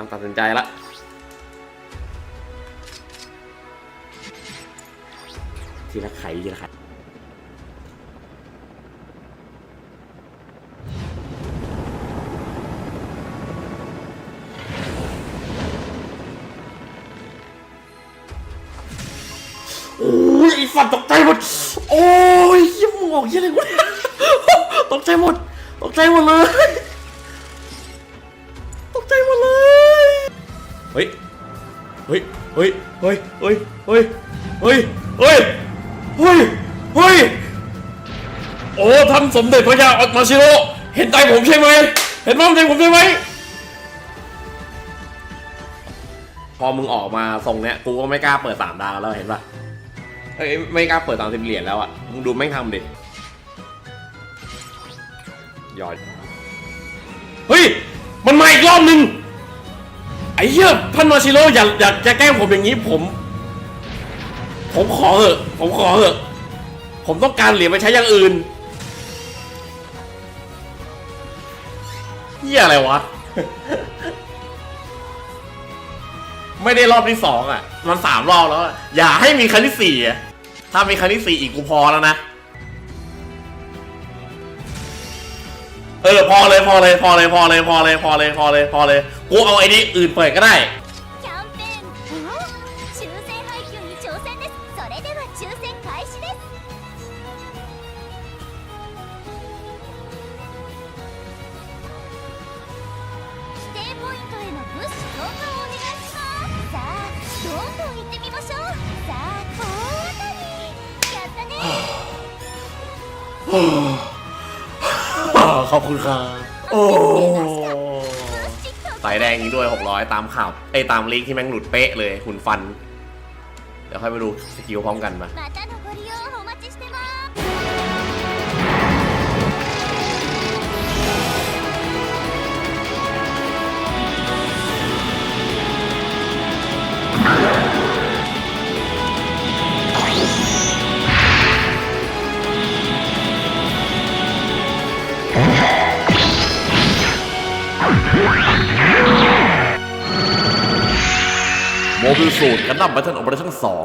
ต้องตัดสินใจละทีละไข่ทีละไข่ เฮ้ย เฮ้ย เฮ้ย เฮ้ย เฮ้ย เฮ้ย เฮ้ย เฮ้ย เฮ้ย เฮ้ย โอ้ท่านสมเด็จพระยาอัตมาชิโร่เห็นใจผมใช่ไหม เห็นว่าใจผมใช่ไหม พอมึงออกมาทรงเนี้ย กูก็ไม่กล้าเปิดสามดาวแล้วเห็นปะเอ้ยไม่กล้าเปิดสามสิบเหรียญแล้วอะ มึงดูแม่งทำดิยอด เฮ้ย มันมาอีกรอบนึง อ้เหี้ยท่านมาชิโร่อย่าอย่าจะแกล้งผมอย่างนี้ผม ผมขอเถอะ ผมขอเถอะ ผมต้องการเหรียญไปใช้อย่างอื่นเหี้ยอะไรวะ ไม่ได้รอบที่สองอะ มันสามรอบแล้วอะอย่าให้มีครั้งที่สี่อะถ้ามีครั้งที่สี่อีกกูพอแล้วนะ เออพอเลยพอเลยพอเลยพอเลยพอเลยพอเลยพอเลยพอเลยกูเอาไอ้นี้อื่นเปิดก็ได้ ขอบคุณครับโอ้สายแดงยิงด้วย 600 ตามข่าวไอ้ตามลิงที่แม่งหลุดเป๊ะเลยหุ่นฟัน เดี๋ยวค่อยไปดูสกิลพร้อมกันมาあ โมบิลสูตรกันดั้มบัตเทิลออเปอเรชั่นสอง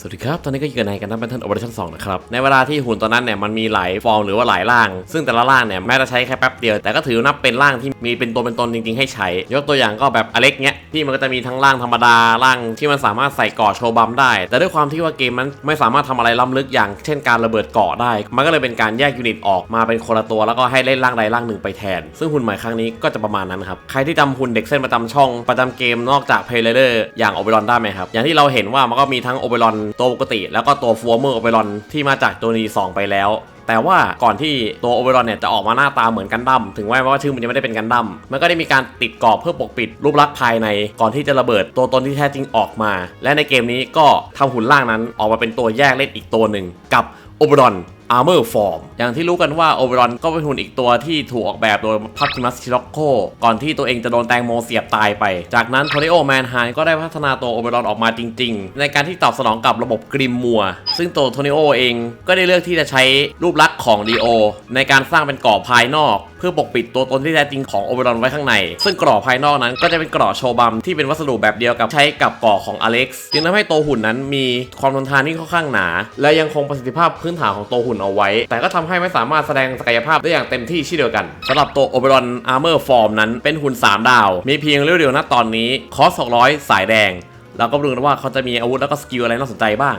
สวัสดีครับ ตอนนี้ก็อยู่กันในกันดั้มบัตเทิลออเปอเรชั่นสองนะครับ ในเวลาที่หุ่นตอนนั้นเนี่ยมันมีหลายฟอร์มหรือว่าหลายร่าง ซึ่งแต่ละร่างเนี่ยแม้จะใช้แค่แป๊บเดียว แต่ก็ถือนับเป็นร่างที่มีเป็นตัวเป็นตนจริงๆให้ใช้ ยกตัวอย่างก็แบบอเล็กเนี้ยที่มันก็จะมีทั้งร่างธรรมดาร่างที่มันสามารถใส่เกาะโชว์บัมได้ แต่ด้วยความที่ว่าเกมมันไม่สามารถทำอะไรล้ำลึกอย่าง เช่นการระเบิดเกาะได้ มันก็เลยเป็นการแยกยูนิตออกมาเป็นคนละตัวแล้วก็ให้เล่นร่างใดร่างหนึ่งไปแทน ซึ่งหุ่นใหม่ครั้งนี้ก็จะประมาณนั้นครับ ใครที่จำหุ่นเด็กเส้นประจำช่องประจำเกมนอกจากเพลเลอร์อย่างโอเบรอนได้ไหมครับ อย่างที่เราเห็นว่ามันก็มีทั้งโอเบรอนตัวปกติ แล้วก็ตัวฟัวเมอร์โอเบรอนที่มาจากตัวนีสองไปแล้ว แต่ว่าก่อนที่ตัวโอเบรอนเนี่ยจะออกมาหน้าตาเหมือนกันดั้มถึงแม้ว่าชื่อมันจะไม่ได้เป็นกันดั้มมันก็ได้มีการติดกรอบเพื่อปกปิดรูปลักษณ์ภายใน ก่อนที่จะระเบิดตัวตนที่แท้จริงออกมา และในเกมนี้ก็ทำหุ่นล่างนั้นออกมาเป็นตัวแยกเล่นอีกตัวหนึ่งกับโอเบรอน Armor Form อย่างที่รู้กันว่าโอเบรอนก็เป็นหุ่นอีกตัวที่ถูกออกแบบโดยพัติมัสชิร็อกโคก่อนที่ตัวเองจะโดนแตงโมเสียบตายไป จากนั้นโทริโอแมนไฮก็ได้พัฒนาตัวโอเบรอนออกมาจริง ๆ ในการที่ตอบสนองกับระบบกริมมัว ซึ่งตัวโทริโอเองก็ได้เลือกที่จะใช้รูปลักษณ์ของดีโอในการสร้างเป็นกรอบภายนอก เพื่อปกปิดตัวตนที่แท้จริงของโอเบรอนไว้ข้างใน ซึ่งกรอบภายนอกนั้นก็จะเป็นกรอบโชบัมที่เป็นวัสดุแบบเดียวกับใช้กับกรอบของอเล็กซ์จึงทำให้ตัวหุ่นนั้นมีความทนทานที่ค่อนข้างหนา และยังคงประสิทธิภาพพื้นฐานของตัวหุ่นเอาไว้ แต่ก็ทำให้ไม่สามารถแสดงศักยภาพได้อย่างเต็มที่เช่นเดียวกันสำหรับตัวโอเบรอนอาร์เมอร์ฟอร์มนั้นเป็นหุ่น 3 ดาว มีเพียงเรียวๆณตอนนี้คอส600 สายแดง แล้วก็รู้กันว่าเขาจะมีอาวุธแล้วก็สกิลอะไรน่าสนใจบ้าง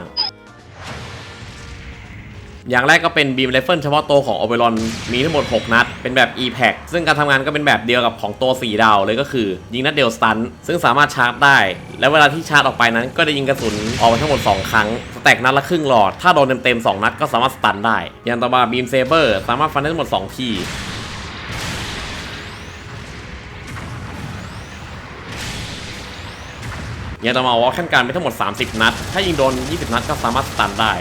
อย่างแรกก็เป็นบีมไรเฟิลเฉพาะตัวของโอเบรอนมีทั้งหมด 6 นัด เป็นแบบ e-pack ซึ่งการทำงานก็เป็นแบบเดียวกับของตัว 4 ดาวเลยก็คือ ยิงนัดเดียวสตัน ซึ่งสามารถชาร์จได้ และเวลาที่ชาร์จออกไปนั้น ก็จะยิงกระสุนออกมาทั้งหมด 2 ครั้ง สแต็กนัดละครึ่งหลอด ถ้าโดนเต็มๆ2นัดก็สามารถสตันได้ อย่างต่อมาบีมเซเบอร์สามารถฟันได้ทั้งหมด 2 ทีอย่างต่อมาวอลขั้นการไปทั้งหมด 30 นัด ถ้ายิงโดน 20 นัดก็สามารถสตันได้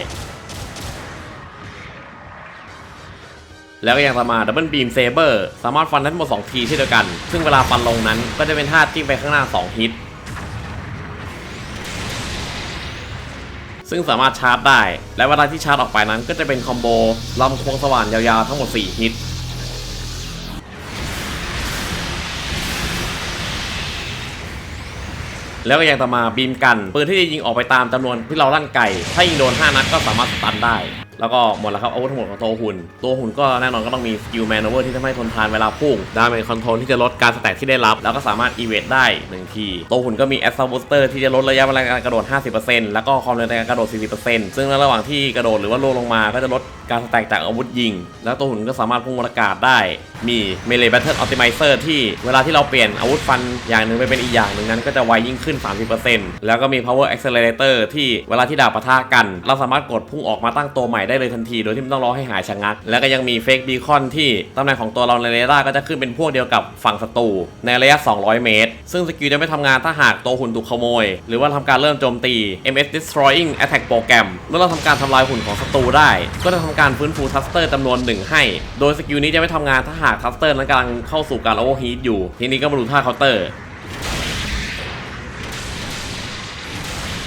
แล้วก็ยังสามารถดับเบิลบีมเซเบอร์สามารถฟันได้ทั้งหมด2ทีเช่นเดียวกัน ซึ่งเวลาฟันลงนั้นก็จะเป็นท่าจิ้มไปข้างหน้า 2 ฮิต ซึ่งสามารถชาร์จได้ และเวลาที่ชาร์จออกไปนั้น ก็จะเป็นคอมโบลำควงสว่านยาวๆทั้งหมด 4 ฮิตแล้วก็ยังต่อมาบีมกันปืนที่จะยิงออกไปตามจำนวนที่เราลั่นไกถ้ายิงโดน 5 นัดก็สามารถตันได้ แล้วก็หมดแล้วครับอาวุธทั้งหมดของตัวหุ่น ตัวหุ่นก็แน่นอนก็ต้องมีสกิลแมนโอเวอร์ที่ทำให้ทนทานเวลาพุ่งดาเมจคอนโทรลที่จะลดการสแต็กที่ได้รับ แล้วก็สามารถอีเวทได้1ที ตัวหุ่นก็มีแอสซัลบูสเตอร์ที่จะลดระยะเวลาการกระโดด 50%แล้วก็ความเร็วในการกระโดด 40%ซึ่งในระหว่างที่กระโดดหรือว่าโลลงมาก็จะลดการสแต็กจากอาวุธยิง แล้วตัวหุ่นก็สามารถพุ่งบนอากาศได้ มีเมเล e แบทเทิลออ t ติมิเซอร์ที่เวลาที่เราเปลี่ยนอาวุธฟันอย่างหนึ่งไปเป็นอีกอย่างหนึ่งนั้นก็จะไวยิ่งขึ้น 30%แล้วก็มี power accelerator ที่เวลาที่ดาบปะทะกัน เราสามารถกดพุ่งออกมาตั้งตัวใหม่ได้เลยทันทีโดยที่ไม่ต้องรอให้หายชะงัก แล้วก็ยังมี fake beacon ที่ตำแหน่งของตัวเราในเรดาร์ก็จะขึ้นเป็นพวกเดียวกับฝั่งศัตรูในระยะ 200 เมตร ซึ่งสกิลจะไม่ทำงานถ้าหากตัวหุ่นถูกขโมย หรือว่าทำการเริ่มโจมตี MS destroying attack program เมื่อเราทำการทำลายหุ่นของศัตรูได้ ก็จะทำการฟื้นฟูทัสเตอร์จำนวนหนึ่งให้ โดยสกิลนี้จะไม่ทำงานถ้าหากทัสเตอร์นั้นกำลังเข้าสู่การโอเวอร์ฮีทอยู่ ทีนี้ก็มาดูท่าเคาน์เตอร์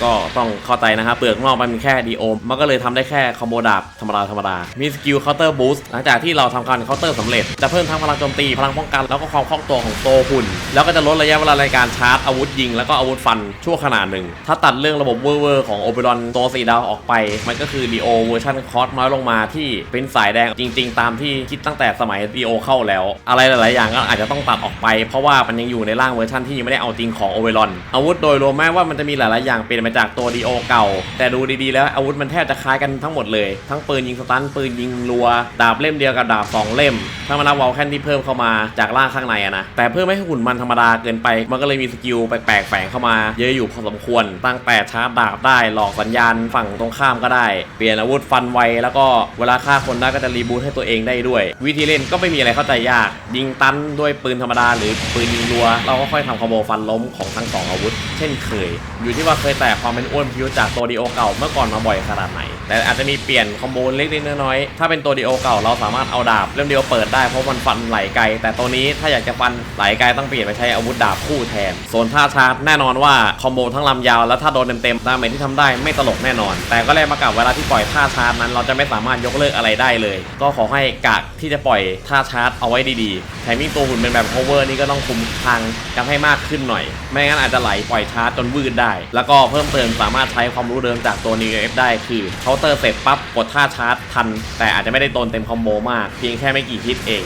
ก็ต้องเข้าใจนะครับเปลือกนอกมันมีแค่ดีโอมมันก็เลยทำได้แค่คอมโบดาบธรรมดาธรรมดา มีสกิลเคาน์เตอร์บูสต์หลังจากที่เราทำการเคาน์เตอร์สำเร็จ จะเพิ่มทั้งพลังโจมตี พลังป้องกัน แล้วก็ความคล่องตัวของโตหุ่น แล้วก็จะลดระยะเวลาในการชาร์จอาวุธยิง แล้วก็อาวุธฟันชั่วขนาดหนึ่ง ถ้าตัดเรื่องระบบเวอร์ของโอเปรอนตัวสีดาวออกไป มันก็คือดีโอเวอร์ชันคอสน้อยลงมาที่เป็นสายแดงจริง ๆ ตามที่คิดตั้งแต่สมัยดีโอเข้าแล้ว อะไรหลายๆอย่างก็อาจจะต้องตัดออกไป เพราะว่ามันยังอยู่ในร่างเวอร์ชันที่ยังไม่ได้เอาจริงของโอเวรอนอาวุธโดยรวมแม้ว่ามันจะมีหลายๆอย่างเปลี่ยนมาจากตัวดีโอเก่า แต่ดูดีๆแล้วอาวุธมันแทบจะคล้ายกันทั้งหมดเลย ทั้งปืนยิงสตันปืนยิงรัว ดาบเล่มเดียวกับดาบสองเล่ม ถ้ามานับวอลแคนที่เพิ่มเข้ามาจากร่างข้างในอะนะ แต่เพื่อไม่ให้หุ่นมันธรรมดาเกินไป มันก็เลยมีสกิลแปลกๆแฝงเข้ามา เยอะอยู่พอสมควร ตั้งแต่ชาร์จดาบได้ หลอกสัญญาณฝั่งตรงข้ามก็ได้ เปลี่ยนอาวุธฟันไว แล้วก็เวลาฆ่าคนได้ก็จะรีบูทให้ตัวเองได้ด้วย วิธีเล่นก็ไม่มีอะไรเข้าใจยาก ยิงตันด้วยปืนธรรมดาหรือปืนยิงรัว เราก็ค่อยทำคอมโบฟันล้มของทั้งสองอาวุธ เช่นเคย อยู่ที่ว่าเคยแตกความเป็นอ้วนพิวจากตัวดีโอเก่าเมื่อก่อนมาบ่อยขนาดไหน แต่อาจจะมีเปลี่ยนคอมโบเล็กๆน้อยๆถ้าเป็นตัวดีโอเก่าเราสามารถเอาดาบเล่มเดียวเปิดได้เพราะมันฟันไหลไกล แต่ตัวนี้ถ้าอยากจะฟันไหลไกลต้องเปลี่ยนไปใช้อาวุธดาบคู่แทนส่วนท่าชาร์จแน่นอนว่าคอมโบทั้งลำยาวแล้วถ้าโดนเต็มๆดาเมจที่ทำได้ไม่ตลกแน่นอน แต่ก็แลกมากับเวลาที่ปล่อยท่าชาร์จนั้น เราจะไม่สามารถยกเลิกอะไรได้เลย ก็ขอให้กะที่จะปล่อยท่าชาร์จเอาไว้ดีๆแถมยิ่งตัวหุ่นเป็นแบบโฮเวอร์นี่ก็ต้องคุมทางกันให้มากขึ้นหน่อย ไม่งั้นอาจจะไหลปล่อยชาร์จจนวืดได้ แล้วก็เพิ่มเติมสามารถใช้ความรู้เดิมจากตัวนีเอฟได้คือเคาน์เตอร์เสร็จปั๊บกดท่าชาร์จทัน แต่อาจจะไม่ได้โดนเต็มคอมโบมากเพียงแค่ไม่กี่ฮิตเอง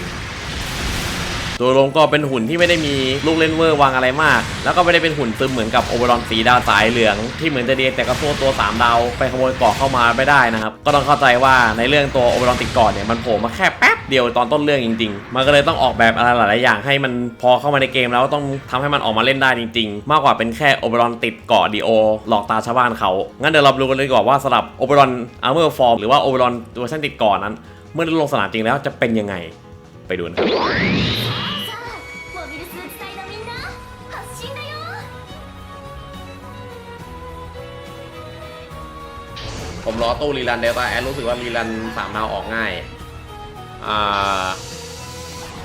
โดยรวมก็เป็นหุ่นที่ไม่ได้มีลูกเล่นเวอร์วางอะไรมาก แล้วก็ไม่ได้เป็นหุ่นซึมเหมือนกับโอเวอรอนสีดาวสายเหลือง ที่เหมือนจะดีแต่ก็โซ่ตัว 3 ดาวไปขโมยเกาะเข้ามาไม่ได้นะครับ ก็ต้องเข้าใจว่าในเรื่องตัวโอเวอรอนติดเกาะเนี่ยมันโผล่มาแค่แป๊บเดียวตอนต้นเรื่องจริง ๆ มันก็เลยต้องออกแบบอะไรหลาย ๆ อย่างให้มันพอเข้ามาในเกมแล้วต้องทำให้มันออกมาเล่นได้จริง ๆ มากกว่าเป็นแค่โอเวอรอนติดเกาะดีโอหลอกตาชาวบ้านเขา งั้นเดี๋ยวเราดูกันเลยดีกว่าว่าสำหรับโอเวอรอนอาร์เมอร์ฟอร์มหรือว่าโอเวอรอนเวอร์ชันติดเกาะนั้น เมื่อลงสนามจริงแล้วจะเป็นยังไงไปดูนะครับ ผมรอตู้รีรันเดลต้าแอดรู้สึกว่ารีรันสามดาวออกง่าย อ่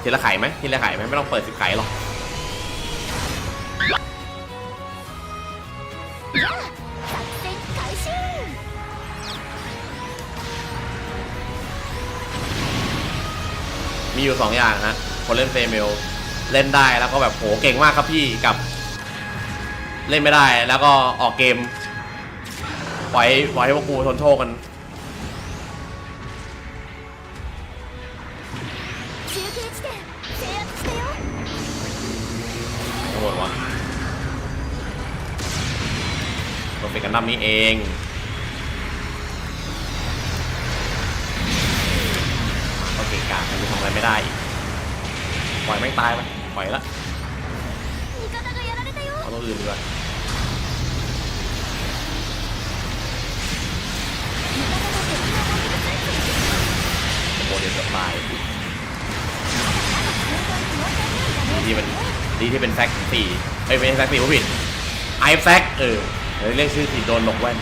ทีละไข่ไหมทีละไข่ไหมไม่ต้องเปิดสิบไข่หรอกมีอยู่สองอย่างนะ คนเล่นเฟเมลเล่นได้แล้วก็แบบโหเก่งมากครับพี่กับ เล่นไม่ได้แล้วก็ออกเกม ไว้ไว้ให้พวกกูทนโทษกันโอ้โวะเราเป็นกันดั้มนี้เองก็เก่งกาจกูทำอะไรไม่ได้อีกปล่อยไม่ตายไปปล่อยละเอาตัวอื่นดีกว่า เดี๋ยวจะตาดีที่มันดีที่เป็นแฟกสีเอ้ยเป็นแฟกสีผู้ผิดไอแฟกเออเรียกชื่อผิดโดนหลกแว่น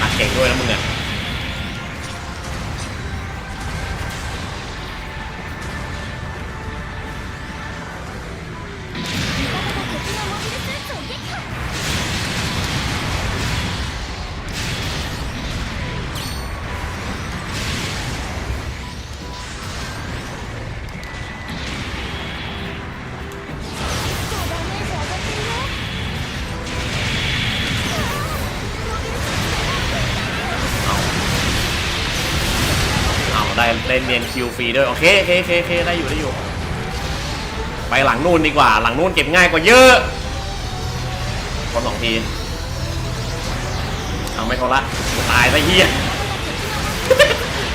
อัดเก่งด้วยนะมึงอะ เล่นเนียนคิวฟรีด้วย โอเคโอเคโอเคโอเคได้อยู่ได้อยู่ ไปหลังนู่นดีกว่า หลังนู่นเก็บง่ายกว่าเยอะคนสองที เอาไม่ทนละ ตายซะเฮีย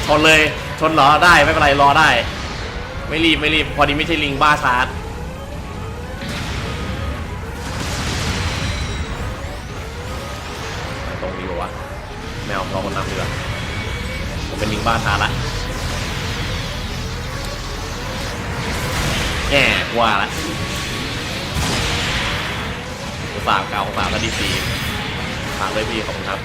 ชนเลย ชนเหรอ ได้ไม่เป็นไรรอได้ ไม่รีบไม่รีบ พอดีไม่ใช่ลิงบ้าชาร์จตรงดีกว่าวะแมวรอคนนำดีกว่าผมเป็นลิงบ้าชาร์จละ แง่กว่าละสามเก่าสามก็ดีซีฝากเลยพี่ขอบคุณครับ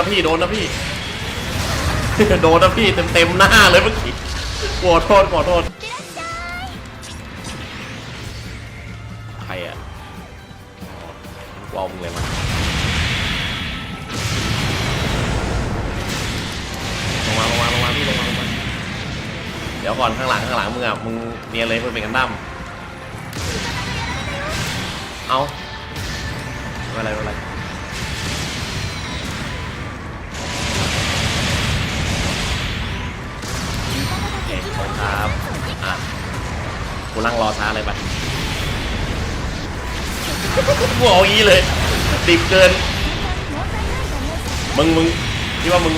ะพี่โดนนะพี่ โดนนะพี่เต็มเต็มหน้าเลยเมื่อกี้ขอโทษขอโทษใครอะวอมงเลยมั้งลงมาลงมาลงมาพี่ลงมาลงมาเดี๋ยวก่อนข้างหลังข้างหลังมึงอะมึงเนียนเลยมึงเป็นกันดั้มเอาอะไรอะไร เคขอบครับอะกูนั่งรอช้าเลยไปกูเอางี้เลยดิบเกิน มึงมึงคิดว่ามึง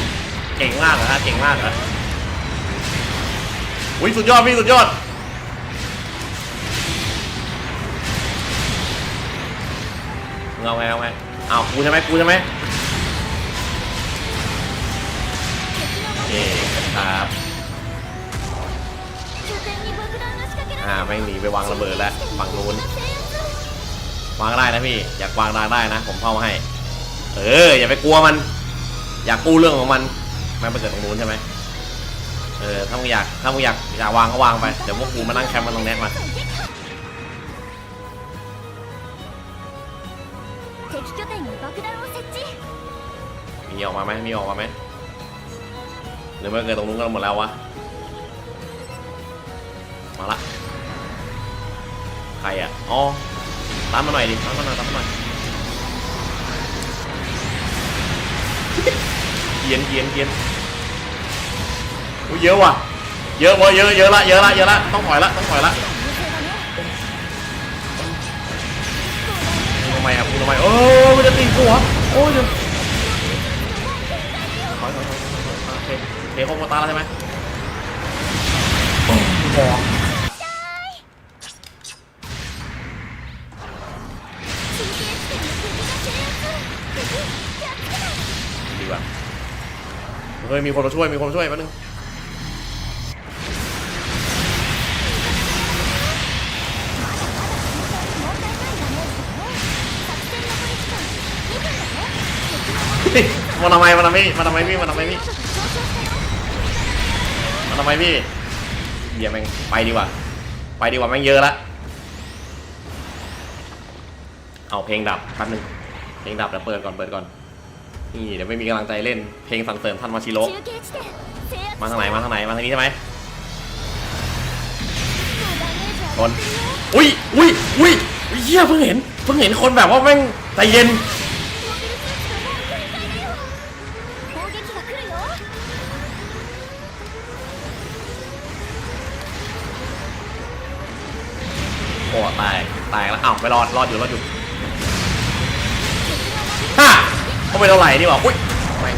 เก่งมากเหรอฮะเก่งมากเหรออุ้ยสุดยอดพี่สุดยอดมึงาไงเอาไงอ้าวกูใช่ไหมกูใช่ไหมโอเคครับ อ่าแม่งหนีไปวางระเบิดแล้วฝั่งนู้นวางได้นะพี่ อยากวางได้นะ ผมเข้าให้ เออ อย่าไปกลัวมัน อยากกู้เรื่องของมันม่นไปเกิดตรงนู้นใช่ไหมเออถ้ามึงอยากถ้ามึงอยากอยากวางก็วางไปเดี๋ยวพวกกูมานั่งแคมป์มันตรงนี้มามีออกมาไหมมีออกมาไหมหรือไม่เกิดตรงนู้นกันหมดแล้ววะมาละ ใครอะอ๋อตามมาหน่อยดิตามมาหน่อยตามมาหน่อยเกียนเกียนเกียนอุ้ยเยอะว่ะ เยอะว่ะเยอะเยอะละเยอะละเยอะละต้องถอยละต้องถอยละทำไมครับทำไมเออมันจะตีกูเหรอโอ้ยเดี๋ยวอยถอยถอยเคโอเคโคตรตาแล้วใช่ไหมบอก ฮ้ยมีคนมาช่วยมีคนมาช่วยแป๊บนึงเฮ้ยมาทำไมมาทำไมมาทำไมพี่มาทำไมพี่มาทำไมพี่เดี๋ยวแม่งไปดีกว่า ไปดีกว่าแม่งเยอะละเอาเพลงดับแป๊บนึงเพลงดับเดี๋ยวเปิดก่อนเปิดก่อน นี่เดี๋ยวไม่มีกำลังใจเล่น เพลงสั่งเสริมท่านมาชิโร่มาทางไหนมาทางไหนมาทางนี้ใช่ไหมคนอุ้ยอุ้ยอุ้ยเฮียเพิ่งเห็นเพิ่งเห็นคนแบบว่าแม่งใจเย็นโอ้ตายตายแล้วอ้าวไปรอดรอดอยู่รอดอยู่ เขาไปเท่าไหร่นี่หว่าอุ้ยแม่ง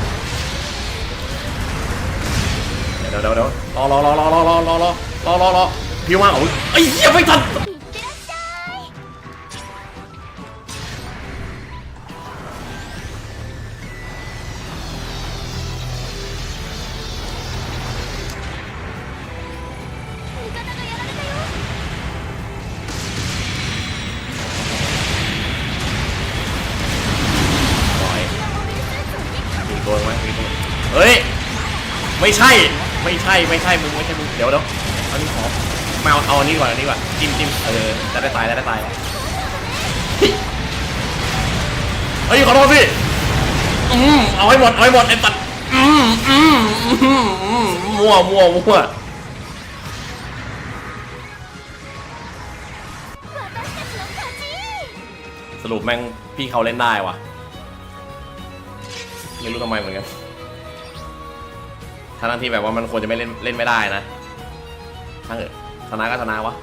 เดี๋ยวเดี๋ยวเดี๋ยวรอรอรอรอรอรอรอรอรอรอรอพิวมาอุ้ยไอ้เหี้ยไม่ทัน いってらっしゃい味方が ไม่ใช่ ไม่ใช่ ไม่ใช่ มึงไม่ใช่ มึง เดี๋ยวเดี๋ยวเอานี่ขอมาเอาเอาอันนี้ก่อนอันนี้ก่อนจิ้มจิ้มเออจะได้ตายจะได้ตายเฮ้ยขอโทษสิอืมเอาให้หมด เอาให้หมดไอ้ตัดอืมอืมอืมมั่วมั่วมั่วสรุปแม่งพี่เขาเล่นได้วะไม่รู้ทำไมเหมือนกัน ทั้งที่แบบว่ามันควรจะไม่เล่นเล่นไม่ได้นะทั้งเออชนะก็ชนะวะ